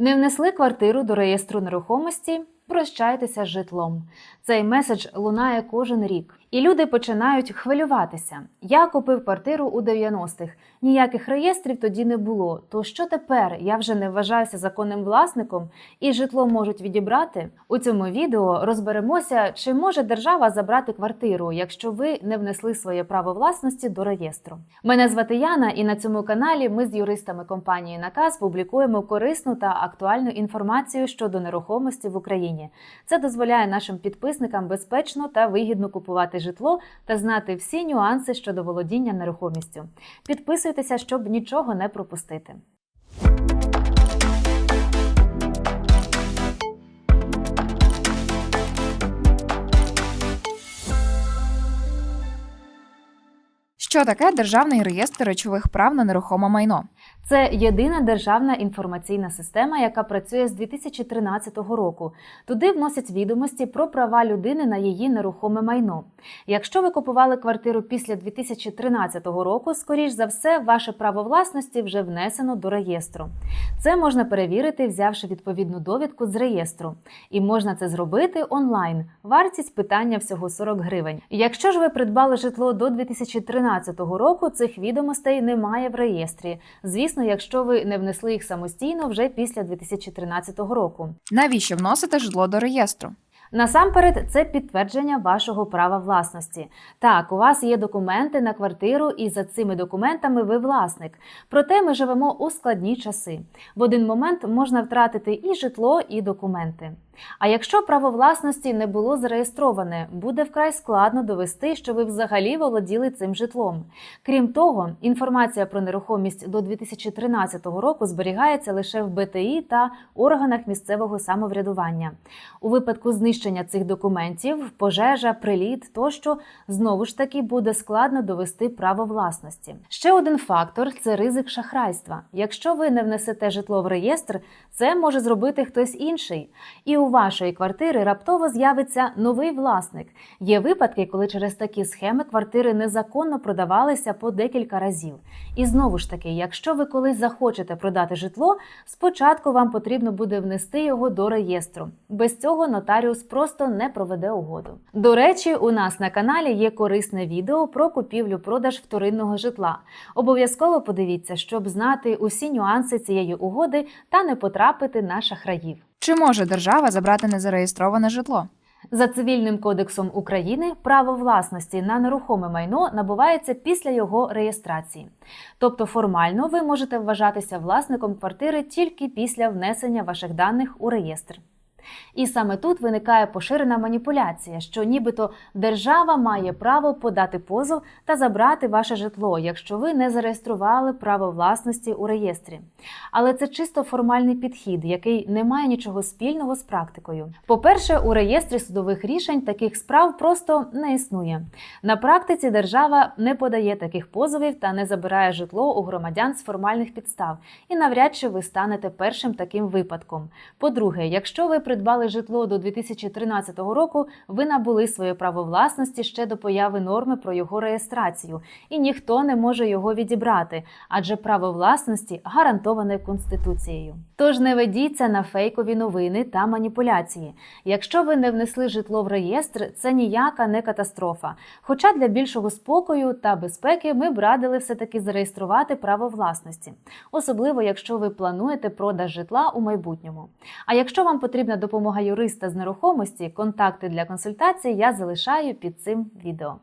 Не внесли квартиру до реєстру нерухомості. Прощайтеся з житлом. Цей меседж лунає кожен рік, і люди починають хвилюватися. Я купив квартиру у 90-х. Ніяких реєстрів тоді не було. То що тепер? Я вже не вважаюся законним власником і житло можуть відібрати. У цьому відео розберемося, чи може держава забрати квартиру, якщо ви не внесли своє право власності до реєстру. Мене звати Яна, і на цьому каналі ми з юристами компанії Наказ публікуємо корисну та актуальну інформацію щодо нерухомості в Україні. Це дозволяє нашим підписникам безпечно та вигідно купувати житло та знати всі нюанси щодо володіння нерухомістю. Підписуйтеся, щоб нічого не пропустити. Що таке державний реєстр речових прав на нерухоме майно? Це єдина державна інформаційна система, яка працює з 2013 року. Туди вносять відомості про права людини на її нерухоме майно. Якщо ви купували квартиру після 2013 року, скоріш за все, ваше право власності вже внесено до реєстру. Це можна перевірити, взявши відповідну довідку з реєстру. І можна це зробити онлайн. Вартість питання всього 40 гривень. Якщо ж ви придбали житло до 2013 року, цих відомостей немає в реєстрі. Звісно, якщо ви не внесли їх самостійно вже після 2013 року. Навіщо вносити житло до реєстру? Насамперед, це підтвердження вашого права власності. Так, у вас є документи на квартиру, і за цими документами ви власник. Проте ми живемо у складні часи. В один момент можна втратити і житло, і документи. А якщо право власності не було зареєстроване, буде вкрай складно довести, що ви взагалі володіли цим житлом. Крім того, інформація про нерухомість до 2013 року зберігається лише в БТІ та органах місцевого самоврядування. У випадку знищення цих документів, пожежа, приліт тощо знову ж таки буде складно довести право власності. Ще один фактор це ризик шахрайства. Якщо ви не внесете житло в реєстр, це може зробити хтось інший. І у вашої квартири раптово з'явиться новий власник. Є випадки, коли через такі схеми квартири незаконно продавалися по декілька разів. І знову ж таки, якщо ви колись захочете продати житло, спочатку вам потрібно буде внести його до реєстру. Без цього нотаріус просто не проведе угоду. До речі, у нас на каналі є корисне відео про купівлю-продаж вторинного житла. Обов'язково подивіться, щоб знати усі нюанси цієї угоди та не потрапити на шахраїв. Чи може держава забрати незареєстроване житло? За цивільним кодексом України право власності на нерухоме майно набувається після його реєстрації. Тобто формально ви можете вважатися власником квартири тільки після внесення ваших даних у реєстр. І саме тут виникає поширена маніпуляція, що нібито держава має право подати позов та забрати ваше житло, якщо ви не зареєстрували право власності у реєстрі. Але це чисто формальний підхід, який не має нічого спільного з практикою. По-перше, у реєстрі судових рішень таких справ просто не існує. На практиці держава не подає таких позовів та не забирає житло у громадян з формальних підстав, і навряд чи ви станете першим таким випадком. По-друге, якщо ви придбали житло до 2013 року, ви набули своє право власності ще до появи норми про його реєстрацію, і ніхто не може його відібрати, адже право власності гарантоване конституцією. Тож не ведіться на фейкові новини та маніпуляції. Якщо ви не внесли житло в реєстр, це ніяка не катастрофа. Хоча для більшого спокою та безпеки ми б радили все-таки зареєструвати право власності, особливо якщо ви плануєте продаж житла у майбутньому. А якщо вам потрібна допомога юриста з нерухомості, контакти для консультацій я залишаю під цим відео.